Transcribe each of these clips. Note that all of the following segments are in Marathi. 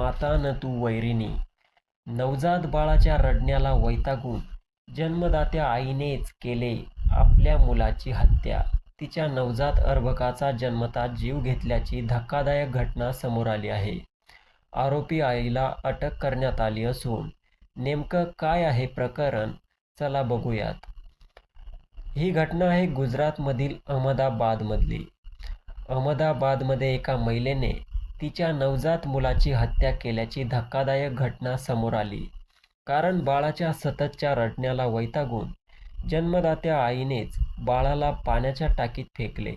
माता न तू वैरिणी. नवजात बाळाच्या रडण्याला वैतागून जन्मदात्या आईनेच केले आपल्या मुलाची हत्या. तिच्या नवजात अर्भकाचा जन्मतात जीव घेतल्याची धक्कादायक घटना समोर आली आहे. आरोपी आईला अटक करण्यात आली असून नेमकं काय आहे प्रकरण चला बघूयात. ही घटना आहे गुजरातमधील अहमदाबादमधली. अहमदाबादमध्ये एका महिलेने तिच्या नवजात मुलाची हत्या केल्याची धक्कादायक घटना समोर आली. कारण बाळाच्या सततच्या रडण्याला वैतागून जन्मदात्या आईनेच बाळाला पाण्याच्या टाकीत फेकले.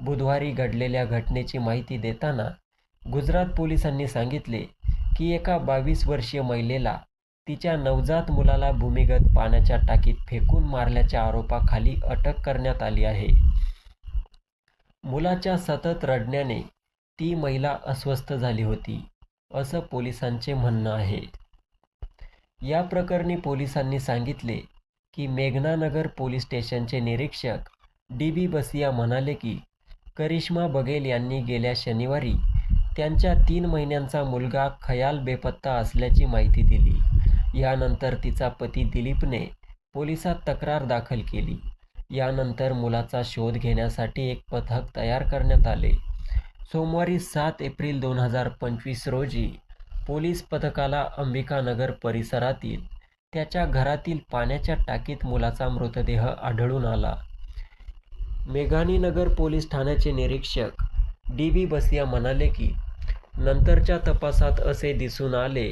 बुधवारी घडलेल्या घटनेची माहिती देताना गुजरात पोलिसांनी सांगितले की एका बावीस वर्षीय महिलेला तिच्या नवजात मुलाला भूमिगत पाण्याच्या टाकीत फेकून मारल्याच्या आरोपाखाली अटक करण्यात आली आहे. मुलाच्या सतत रडण्याने ती महिला अस्वस्थ झाली होती असं पोलिसांचे म्हणणं आहे. या प्रकरणी पोलिसांनी सांगितले की मेघनानगर पोलीस स्टेशनचे निरीक्षक डी बी बसिया म्हणाले की करिश्मा बघेल यांनी गेल्या शनिवारी त्यांच्या तीन महिन्यांचा मुलगा खयाल बेपत्ता असल्याची माहिती दिली. यानंतर तिचा पती दिलीपने पोलिसात तक्रार दाखल केली. यानंतर मुलाचा शोध घेण्यासाठी एक पथक तयार करण्यात आले. सोमवारी सात एप्रिल दोन हजार पंचवीस रोजी पोलीस पथकाला अंबिकानगर परिसरातील त्याच्या घरातील पाण्याच्या टाकीत मुलाचा मृतदेह आढळून आला. मेघानीनगर पोलीस ठाण्याचे निरीक्षक डी बी बसिया म्हणाले की नंतरच्या तपासात असे दिसून आले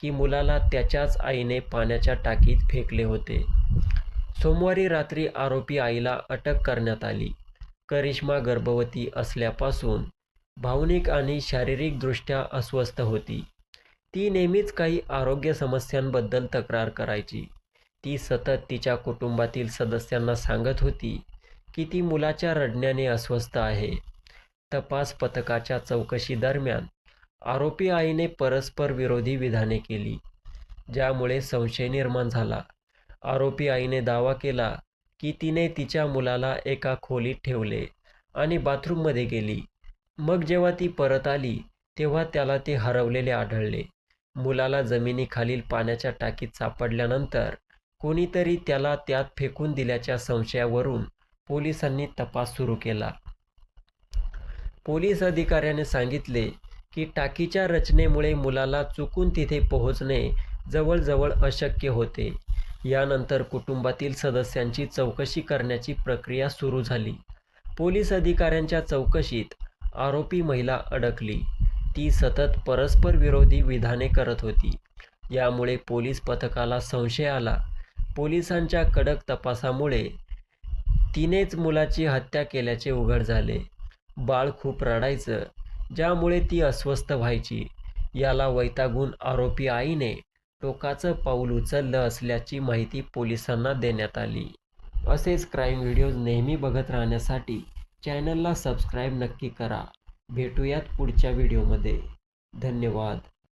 की मुलाला त्याच्याच आईने पाण्याच्या टाकीत फेकले होते. सोमवारी रात्री आरोपी आईला अटक करण्यात आली. करिश्मा गर्भवती असल्यापासून भावनिक आणि शारीरिकदृष्ट्या अस्वस्थ होती. ती नेहमीच काही आरोग्य समस्यांबद्दल तक्रार करायची. ती सतत तिच्या कुटुंबातील सदस्यांना सांगत होती की ती मुलाच्या रडण्याने अस्वस्थ आहे. तपास पथकाच्या चौकशीदरम्यान आरोपी आईने परस्पर विरोधी विधाने केली ज्यामुळे संशय निर्माण झाला. आरोपी आईने दावा केला की तिने तिच्या मुलाला एका खोलीत ठेवले आणि बाथरूममध्ये गेली. मग जेव्हा ती परत आली तेव्हा त्याला ते हरवलेले आढळले. मुलाला जमिनीखालील पाण्याच्या टाकीत सापडल्यानंतर कोणीतरी त्याला त्यात फेकून दिल्याच्या संशयावरून पोलिसांनी तपास सुरू केला. पोलीस अधिकाऱ्याने सांगितले की टाकीच्या रचनेमुळे मुलाला चुकून तिथे पोहोचणे जवळजवळ अशक्य होते. यानंतर कुटुंबातील सदस्यांची चौकशी करण्याची प्रक्रिया सुरू झाली. पोलीस अधिकाऱ्यांच्या चौकशीत आरोपी महिला अडकली. ती सतत परस्पर विरोधी विधाने करत होती. यामुळे पोलीस पथकाला संशय आला. पोलिसांच्या कडक तपासामुळे तिनेच मुलाची हत्या केल्याचे उघड झाले. बाळ खूप रडायचं ज्यामुळे ती अस्वस्थ व्हायची. याला वैतागून आरोपी आईने टोकाचं पाऊल उचललं असल्याची माहिती पोलिसांना देण्यात आली. असेच क्राईम व्हिडिओज नेहमी बघत राहण्यासाठी चॅनलला सबस्क्राईब नक्की करा. भेटूयात पुढच्या व्हिडिओमध्ये. धन्यवाद.